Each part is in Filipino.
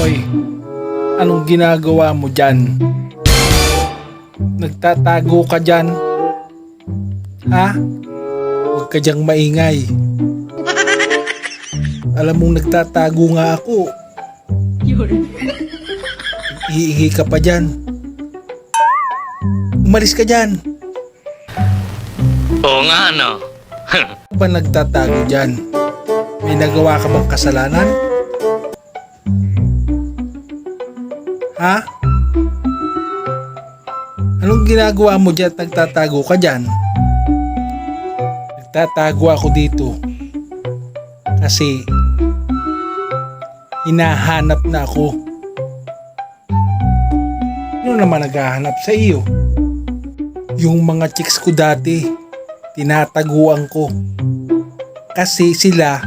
Hoy, anong ginagawa mo dyan? Nagtatago ka dyan? Ha? Huwag ka dyang maingay. Alam mong nagtatago nga ako. Iingi ka pa dyan. Umalis ka dyan. Oo nga, ano? Ba nagtatago dyan? May nagawa ka bang kasalanan? Ha? Anong ginagawa mo dyan at nagtatago ka dyan? Nagtatago ako dito. Kasi hinahanap na ako. Ano naman naghahanap sa iyo? Yung mga chicks ko dati, tinataguan ko. Kasi sila,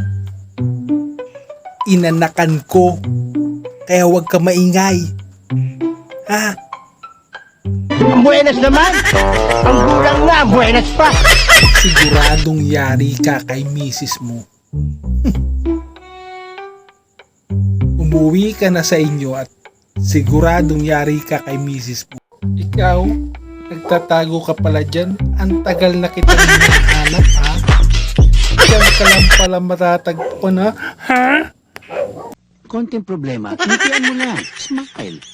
inanakan ko. Kaya huwag ka maingay. Ha? Buenas naman! Ang gulang nga, buenas pa! Siguradong yari ka kay misis mo. Umuwi ka na sa inyo at siguradong yari ka kay misis mo. Ikaw, nagtatago ka pala dyan. Ang tagal na kita hinahanap ha? Diyan ka lang pala matatagpuan ha? Ha? Konting problema, ngitian mo lang. Smile.